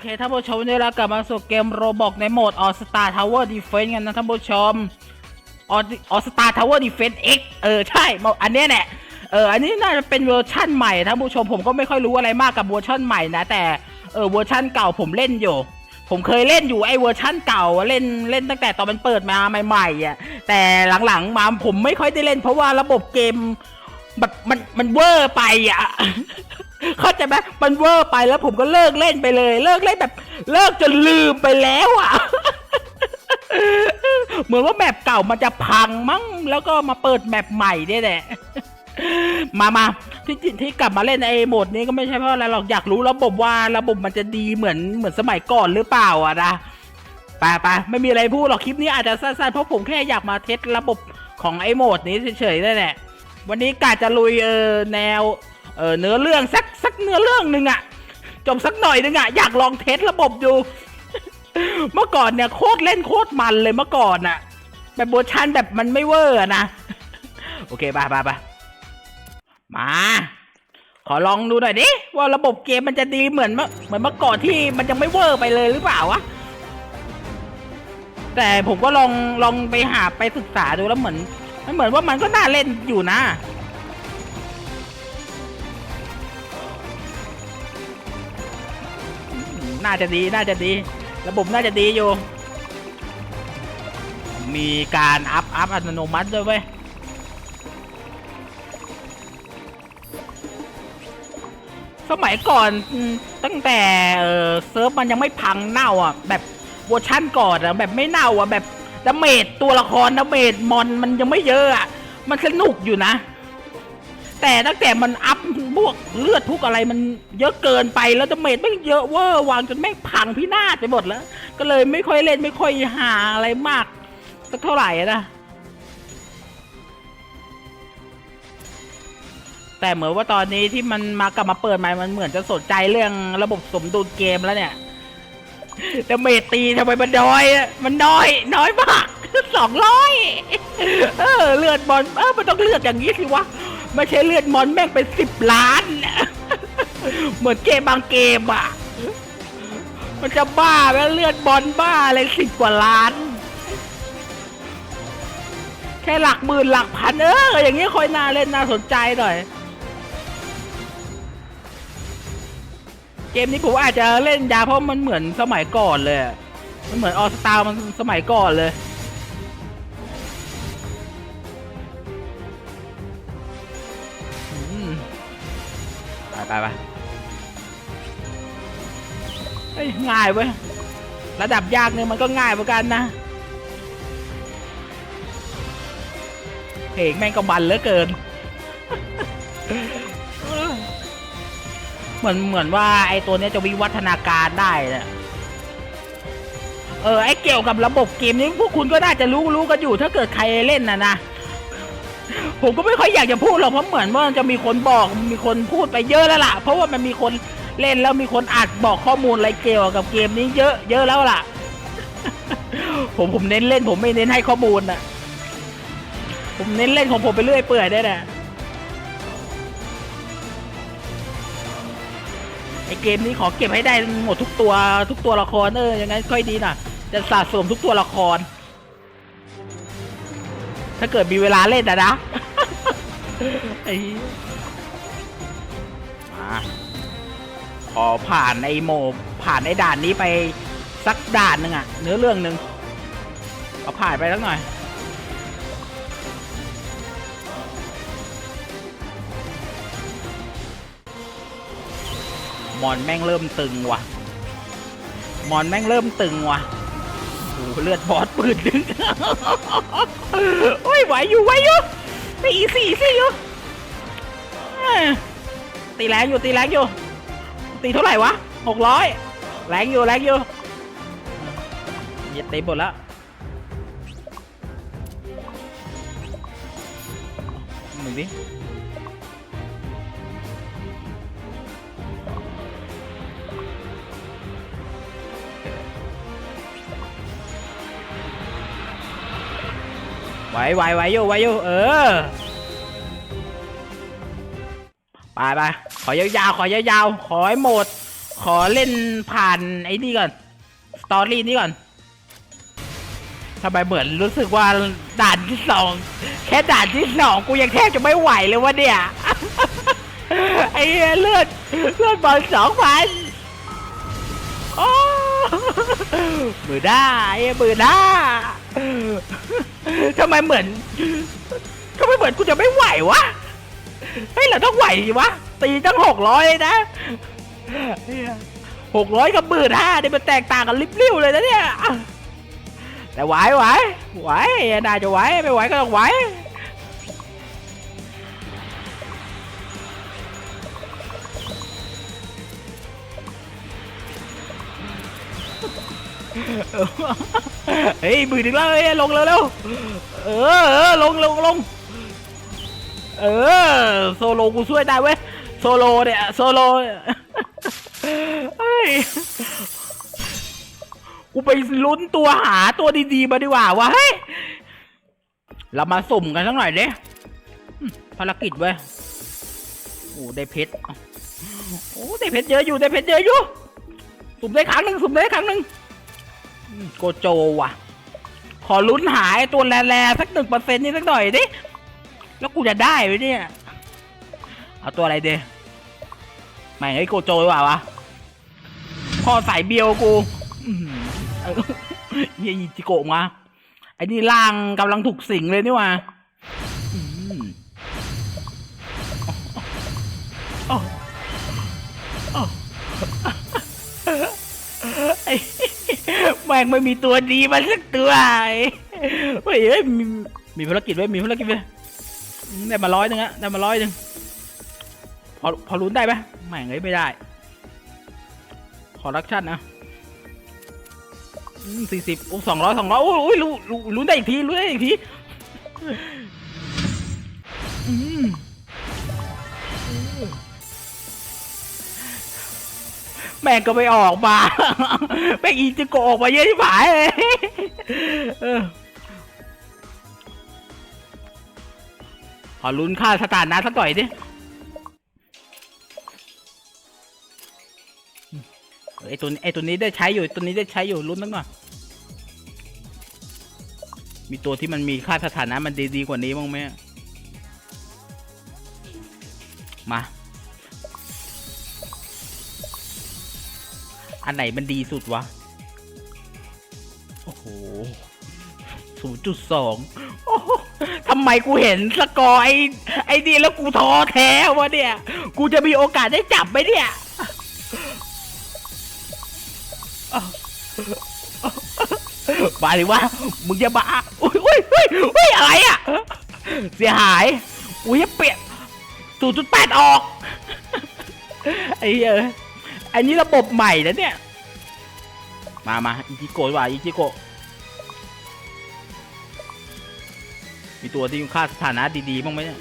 เคท่านผู้ชมนี่เรากลับมาสู่เกมโรบอกในโหมด All Star Tower Defense กันนะท่านผู้ชม All All Star Tower Defense X เออ ใช่อันเนี้ยแหละเอออันนี้น่าจะเป็นเวอร์ชั่นใหม่ท่านผู้ชมผมก็ไม่ค่อยรู้อะไรมากกับเวอร์ชั่นใหม่นะ แต่เออเวอร์ชั่นเก่าผมเล่นอยู่ ผมเคยเล่นอยู่ไอ้เวอร์ชั่นเก่าเล่นเล่นตั้งแต่ตอนมันเปิดมาใหม่ๆอะแต่หลังๆมาผมไม่ค่อยได้เล่น เพราะว่าระบบเกมแบบมันมันเวอร์ไปอะ เข้าใจไหมมันเวอร์ไปแล้วผมก็เลิกเล่นไปเลย เลิกเล่นแบบ เลิกจนลืมไปแล้วอะ เหมือนว่าแมปเก่ามันจะพังมั้ง แล้วก็มาเปิดแมปใหม่เนี่ยแหละ มามาที่ที่กลับมาเล่นไอ้โหมดนี้ก็ไม่ใช่เพราะอะไรหรอกอยากรู้ระบบว่าระบบมันจะดีเหมือนเหมือนสมัยก่อนหรือเปล่าอะนะไปไปไม่มีอะไรพูดหรอกคลิปนี้อาจจะสั้นๆเพราะผมแค่อยากมาเทสระบบของไอ้โหมดนี้เฉยๆนั่นแหละวันนี้กาจะลุยเออแนว เออเนื้อเรื่องสักสักเนื้อเรื่องหนึ่งอะจบสักหน่อยหนึงอะอยากลองเทสระบบดูเมื่อก่อนเนี่ยโคตรเล่นโคตรมันเลยเมื่อก่อนอะแบบเวอร์ชันแบบมันไม่เวอร์นะ โอเคไปไปไปมา ขอลองดูหน่อยดิว่าระบบเกมมันจะดีเหมือนเมื่อเหมือนเมื่อก่อนที่มันยังไม่เวอร์ไปเลยหรือเปล่าวะแต่ผมก็ลองลองไปหาไปศึกษาดูแล้วเหมือนมันเหมือนว่ามันก็น่าเล่นอยู่นะ น่าจะดีน่าจะดี ระบบน่าจะดีอยู่ มีการอัพอัพอัตโนมัติด้วยเว้ยสมัยก่อนตั้งแต่เออเซิร์ฟมันยังไม่พังเน่าอะ แบบเวอร์ชั่นก่อนอะแบบไม่เน่าอะแบบดาเมจตัวละครดาเมจมอนมันยังไม่เยอะอะ มันสนุกอยู่นะ แต่ตั้งแต่มันอัพ พวกเลือดทุกอะไรมันเยอะเกินไปแล้วดาเมจไม่เยอะเวอร์วางจนแม่งพังพินาศไปหมดแล้ว ก็เลยไม่ค่อยเล่นไม่ค่อยหาอะไรมากสักเท่าไหร่นะแต่เหมือนว่าตอนนี้ที่มันมากลับมาเปิดใหม่มันเหมือนจะสนใจเรื่องระบบสมดุลเกมแล้วเนี่ยแต่เมตีทำไมมันน้อยอะมันน้อย น้อยมากสองร้อยเออเลือดบอลเออมันต้องเลือดอย่างนี้สิวะ ไม่ใช่เลือดมอนแม่งเป็นสิบล้าน เหมือนเกมบางเกมอะ มันจะบ้าแล้วเลือดบอลบ้าอะไรสิบกว่าล้าน แค่หลักหมื่นหลักพันเอออย่างนี้ค่อยน่าเล่นน่าสนใจหน่อย เกมนี้ผมอาจจะเล่นยาเพราะมันเหมือนสมัยก่อนเลย มันเหมือนออสตามันสมัยก่อนเลย ไปไปไปเฮ้ยง่ายเว้ย ระดับยากเนี่ยมันก็ง่ายเหมือนกันนะเพลงแม่งก็มันเหลือเกิน เหมือนเหมือนว่าไอตัวเนี้ยจะวิวัฒนาการได้นี่ยเออไอเกี่ยวกับระบบเกมนี้พวกคุณก็น่าจะรู้รู้กันอยู่ถ้าเกิดใครเล่นนะนะ ผมก็ไม่ค่อยอยากจะพูดหรอกเพราะเหมือนว่าจะมีคนบอกมีคนพูดไปเยอะแล้วล่ะ เพราะว่ามันมีคนเล่นแล้วมีคนอัดบอกข้อมูลอะไรเกี่ยวกับเกมนี้เยอะเยอะแล้วล่ะ ผมผมเน้นเล่น ผมไม่เน้นให้ข้อมูลน่ะผมเน้นเล่นของผมไปเรื่อยเปื่อยได้แหละไอเกมนี้ขอเก็บให้ได้หมดทุกตัวทุกตัวละครเออย่างนั้นค่อยดีน่ะจะสะสมทุกตัวละคร ถ้าเกิดมีเวลาเล่นนะนะไอ้เหี้ยมาขอผ่านไอโมผ่านไอด่านนี้ไปสักด่านหนึ่งอะเนื้อเรื่องหนึ่งเอาผ่านไปสักหน่อยมอนแม่งเริ่มตึงว่ะมอนแม่งเริ่มตึงว่ะโอ้โหเลือดบอสปืนดึง โอ้ยไหวอยู่ไหวอยู่ตีสี่สี่อยู่อ้ยตีแรงอยู่ตีแรงอยู่ ตีเท่าไหร่วะหกร้อยแรงอยู่แรงอยู่เหยียดเต็มหมดแล้วหนึ่งดิ ไหวไหวไวอยู่ไหวอยู่เออไปไปขอยาวๆขอยาวๆขอให้หมด ขอเล่นผ่านไอ้นี่ก่อนสตอรี่นี้ก่อนทำไมเหมือนรู้สึกว่าด่านที่สอง แค่ด่านที่สองกูยังแทบจะไม่ไหวเลยวะเนี่ยไอ้เลือดเลือดบอลสองพันโอ้มือได้าไอ้มือได้า ทำไมเหมือนทำไมเหมือนกูจะไม่ไหววะเฮ้ยเราต้องไหวดิวะ ตีตั้งหกร้อยเลยนะหกร้อยกับหมื่นห้าเนี่ยมันแตกต่างกันลิบลิ่วเลยนะเนี่ย แต่ไหวไหวไหวน่าจะไหวไม่ไหวก็ต้องไหว เฮ้ยมือถึงแล้วเฮ้ยลงเร็วเร็วเออเออลงลงลงเออโซโลกูช่วยได้เว้ยโซโลเนี่ยโซโลเฮ้ยกูไปลุ้นตัวหาตัวดีๆมาดีกว่าวะเฮ้ยเรามาสุ่มกันสักหน่อยเด้ภารกิจเว้ยโอ้ได้เพชรโอ้ได้เพชรเยอะอยู่ได้เพชรเยอะอยู่สุ่มได้ครั้งหนึ่งสุ่มได้ครั้งหนึ่ง โกโจว่ะ ขอลุ้นหายตัวแร่ๆสักหนึ่งเปอร์เซ็นต์นี่สักหน่อยดิ แล้วกูจะได้ไหมเนี่ย เอาตัวอะไรเดไม่งไอ้โกโจว่าวะพ่อสายเบียวกูเฮียจิโกะมาไอ้นี่ล่างกำลังถูกสิงเลยนี่ว่าโอ้โอ้ไอ้ แม่งไม่มีตัวดีมาสักตัวไอ้เฮ้ยเฮ้ยมีมีภารกิจไว้มีภารกิจไว้ยได้มาร้อยหนึ่งอะได้มาร้อยหนึ่งพอพอลุ้นได้ไหมไม่งเอ้ยไม่ได้ขอรักชั่นนะสี่สิบโอ้สองร้อยสองร้อยโอ้ยโอ้ยลุ้นลุ้นลุ้นได้อีกทีลุ้นได้อีกที แม่งก็ไม่ออกมาแม่งอีจะโกะออกมาเยอะที่ผายเลยขอลุ้นค่าสถานะสักหน่อยดิไอตัวไอตัวนี้ได้ใช้อยู่ตัวนี้ได้ใช้อยู่ลุ้นสักหน่อยมีตัวที่มันมีค่าสถานะมันดีดีกว่านี้บ้างไหม อันไหนมันดีสุดวะ โอ้โหศูนย์จุดสองทำไมกูเห็นสกอร์ไอ้ไอ้นี่แล้วกูท้อแท้วะเนี่ย กูจะมีโอกาสได้จับไหมเนี่ยมาดิว่า มึงจะบ้าอุ้ยอุ้ยอุ้ยอุ้ยอะไรอะ เสียหาย อุ้ยเปลี่ยนศูนย์จุดแปดออก ไอ้เหี้ย อันนี้ระบบใหม่นะเนี่ย มามาอิจิโกะดีกว่าอิจิโกะมีตัวที่ค่าสถานะดีๆบ้างไหมเนี่ย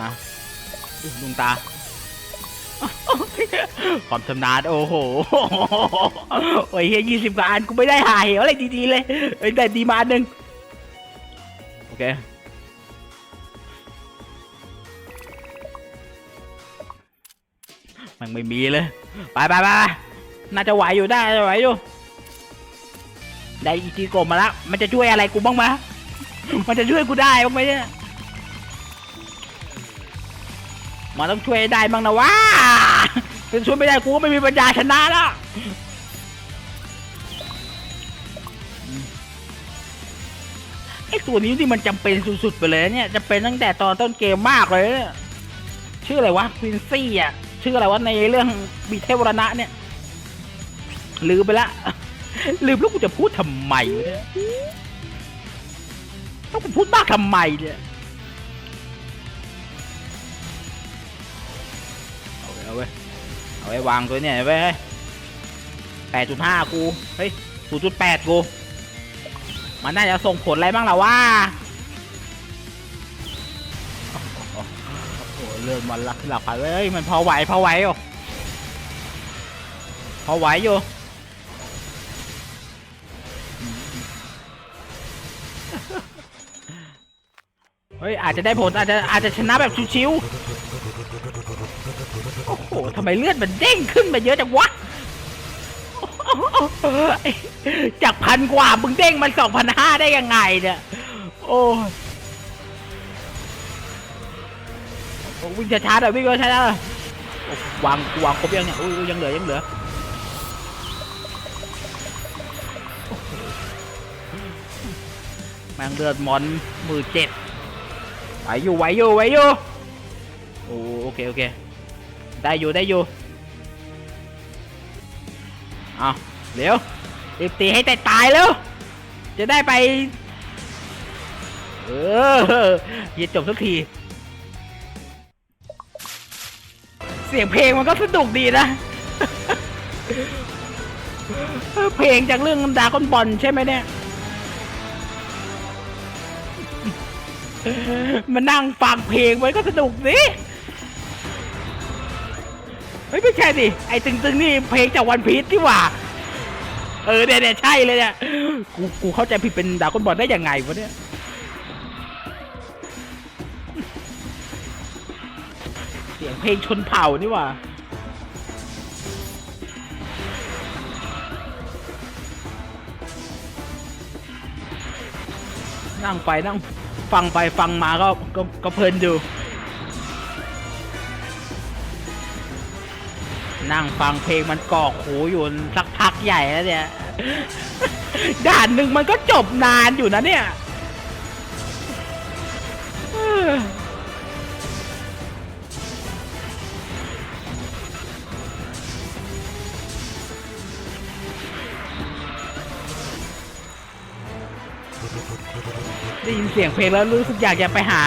มาดวงตา ความชำนาญโอ้โห โอ้ยเฮียยี่สิบกว่าอันกูไม่ได้หายอะไรดีๆเลยเอ้ยแต่ดีมาอันหนึ่งโอเค มันไม่มีเลย ไปไปไปน่าจะไหวอยู่ได้จะไหวอยู่ ได้อีจีโกมาแล้ว มันจะช่วยอะไรกูบ้างมะมันจะช่วยกูได้บ้างไหมเนี่ยมันต้องช่วยได้บ้างนะวะถ้าช่วยไม่ได้กูก็ไม่มีปัญญาชนะแล้วไอ้ตัวนี้ที่มันจำเป็นสุดๆไปเลยเนี่ยจำเป็นตั้งแต่ตอนต้นเกมมากเลยเนี่ยชื่ออะไรวะควินซี่อะ ชื่ออะไรวะในเรื่องบีเทวรณะเนี่ยลืมไปละ ลืมแล้วกูจะพูดทำไมเนี่ยต้องกูพูดมากทำไมเนี่ยเอาไว้เอาไว้เอาไว้วางตัวเนี่ยไว้แปดจุดห้ากู เฮ้ยศูนย์จุดแปดกู มันน่าจะส่งผลอะไรบ้างล่ะว่า เริ่มวันละหลักพันเฮ้ยมันพอไหวพอไหวอยู่พอไหวอยู่เฮ้ยอาจจะได้ผลอาจจะอาจจะชนะแบบชิวๆโอ้โหทำไมเลือดมันเด้งขึ้นมาเยอะจังวะจากพันกว่ามึงเด้งมันสองพันห้าได้ยังไงเนี่ยโอ้ อ้วิ่งช้าๆหน่อยวิ่งช้าๆหน่อยโอ้วางวางครบยังเนี่ยอุ้ยอุ้ยยังเหลือยังเหลือแมงเลือดมอนมือเจ็ดไหวอยู่ไหวอยู่ไหวอยู่โอ้โอเคโอเคได้อยู่ได้อยู่เอาเร็วรีบตีให้ตายตายแล้วจะได้ไป เอออย่าจบสักที สียงเพลงมันก็สนุกดีนะ เพลงจากเรื่องดากอนบอลใช่ไหมเนี่ย มานั่งฟังเพลงไว้ก็สนุกสิเฮ้ยไม่ใช่ดิไอ้ตึงๆนี่เพลงจากวันพีชที่ว่า เออเนี่ยเนี่ยใช่เลยเนี่ย กูกูเข้าใจผิดเป็นดากอนบอลได้ยังไงวะเนี่ย เพลงชนเผ่านี่หว่านั่งไปนั่งฟังไปฟังมาก็ก็ก็เพลินอยู่นั่งฟังเพลงมันกอกหูอยู่สักพักใหญ่แล้วเนี่ย ด่านหนึ่งมันก็จบนานอยู่นะเนี่ย ได้ยินเสียงเพลงแล้วรู้สึกอยากจะไปหา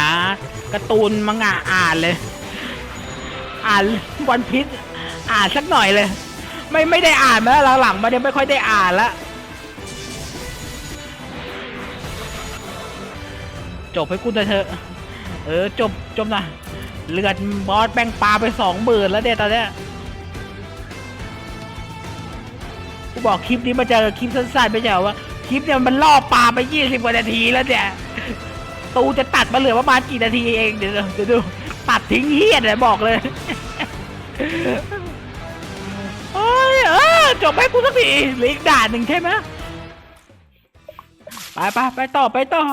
การ์ตูนมังงะอ่านเลย อ่านวันพิษอ่านสักหน่อยเลย ไม่ไม่ได้อ่านมาแล้วหลังๆมาเนี่ยไม่ค่อยได้อ่านละจบให้กูเถอะ เออจบจบนะเลือดบอสแบ่งปลาไปสองหมื่นแล้วเนี่ยตอนเนี้ยกูบอกคลิปนี้มาเจอคลิปสั้นๆไม่ใช่เหรอวะ คลิปเนี่ยมันล่อปลาไปยี่สิบกว่านาทีแล้วเนี่ย ตูจะตัดมาเหลือประมาณกี่นาทีเองเดี๋ยวเดี๋ยวดูตัดทิ้งเฮียเลยบอกเลยเอ้ยเออจบให้กูสักทีเหลืออีกด่านหนึ่งใช่ไหมไปไปไปต่อไปต่อ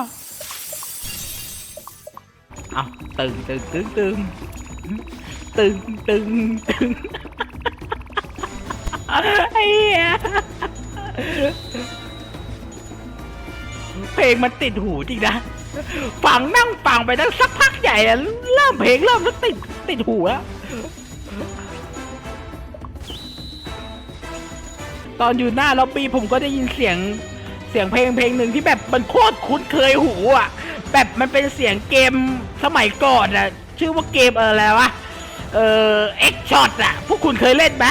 เอาตึงตึงตึงตึงตึงตึงตึงไอ้เหี้ย เพลงมันติดหูจริงนะฟังนั่งฟังไปตั้งสักพักใหญ่อะเริ่มเพลงเริ่มแล้วติดติดหูแล้วตอนอยู่หน้าล็อบบี้ผมก็ได้ยินเสียงเสียงเพลงเพลงหนึ่งที่แบบมันโคตรคุ้นเคยหูอะ แบบมันเป็นเสียงเกมสมัยก่อนอะ ชื่อว่าเกมอะไรวะเอ่อเอ็กช็อตอะ พวกคุณเคยเล่นไหม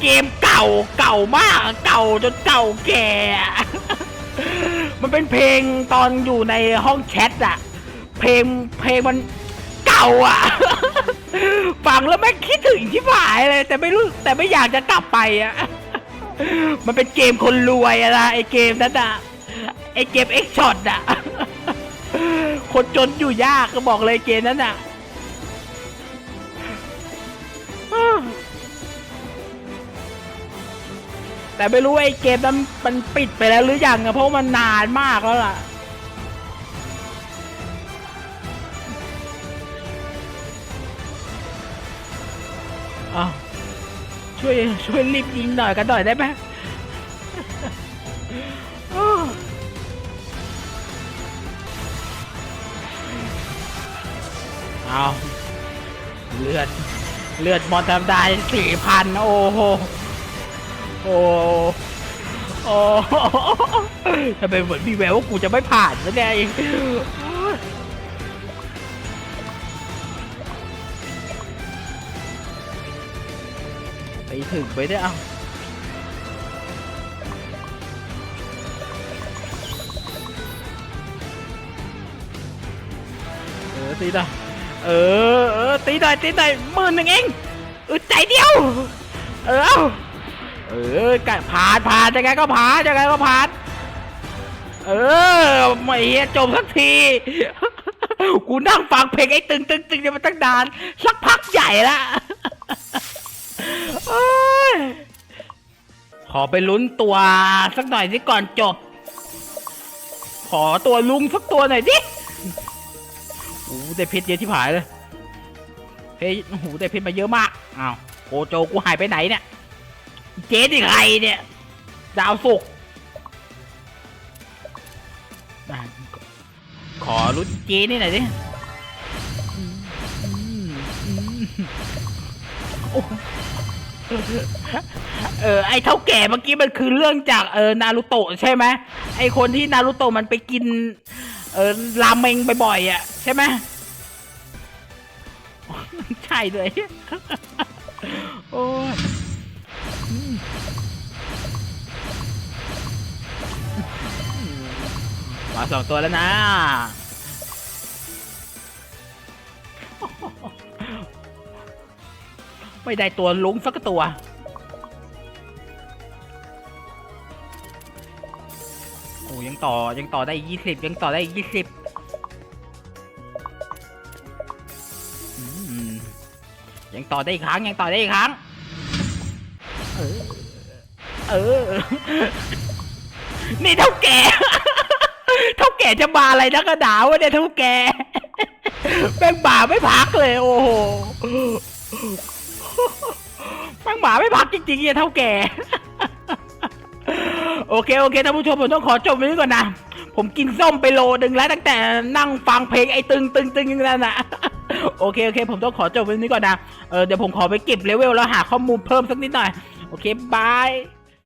เกมเก่าเก่ามาก เก่าจนเก่าแก่ มันเป็นเพลงตอนอยู่ในห้องแชทอะเพลงเพลงมันเก่าอะ ฟังแล้วไม่งคิดถึงที่ผายเลย แต่ไม่รู้แต่ไม่อยากจะกลับไปอะมันเป็นเกมคนรวยอะนะไอเกมนั้นอะไอเกมเอ็กช็อตอะคนจนอยู่ยากก็บอกเลยเกมนั้นอะ แต่ไม่รู้ไอเกมนั้นมันปิดไปแล้วหรือยังอะเพราะมันนานมากแล้วล่ะ อ้าวช่วยช่วยรีบยิงหน่อยกันหน่อยได้ไหมเอาเลือด เลือดมอนทำได้สี่พันโอ้โห โอ้โอ้ทำไมเหมือนมีแววว่ากูจะไม่ผ่านซะเนี่ยไปถึงไปได้เอาเออตีหน่อยเออเออตีหน่อยตีหน่อยหมื่นหนึ่งเองเออใจเดียว เออ เออกันผ่านผ่านยังไงก็ผ่านยังไงก็ผ่าน เออไม่เฮียจบสักที กูนั่งฟังเพลงไอ้ตึงตึงตึงเนี่ยมาตั้งนาน สักพักใหญ่ละขอไปลุ้นตัวสักหน่อยสิก่อนจบ ขอตัวลุงสักตัวหน่อยดิโอ้แต่เพชรเยอะที่ผายเลย เฮ้ยโอ้แต่เพชรมาเยอะมาก อ้าวโคโจกูหายไปไหนเนี่ย เจ๊ดิใครเนี่ย ดาวสุกขอลุ้นเจ๊นี่หน่อยดิเออไอเท่าแก่เมื่อกี้มันคือเรื่องจากเออนารูโตะใช่ไหมไอคนที่นารูโตะมันไปกิน เออราเมงบ่อยๆอะ ใช่ไหมใช่เลยโอ้ย มาสองตัวแล้วนะ ไม่ได้ตัวลุงสักตัว โอ้ยังต่อยังต่อได้ยี่สิบยังต่อได้ยี่สิบยังต่อได้อีกครั้งยังต่อได้อีกครั้ง เออ เออ นี่เท่าแก่ เท่าแก่จะมาอะไรนักกระดาวะเนี่ยเท่าแก่แม่งบ่าไม่พักเลยโอ้โหแม่งบ่าไม่พักจริงๆเนี่ยเท่าแก่โอเคโอเคท่านผู้ชมผมต้องขอจบไว้ก่อนนะผมกินส้มไปโลหนึ่งแล้วตั้งแต่นั่งฟังเพลงไอ้ตึงตึงตึงนั่นนะโอเคโอเค ผมต้องขอจบไว้นี้ก่อนนะเออเดี๋ยวผมขอไปเก็บเลเวลแล้วหาข้อมูลเพิ่มสักนิดหน่อย โอเคบาย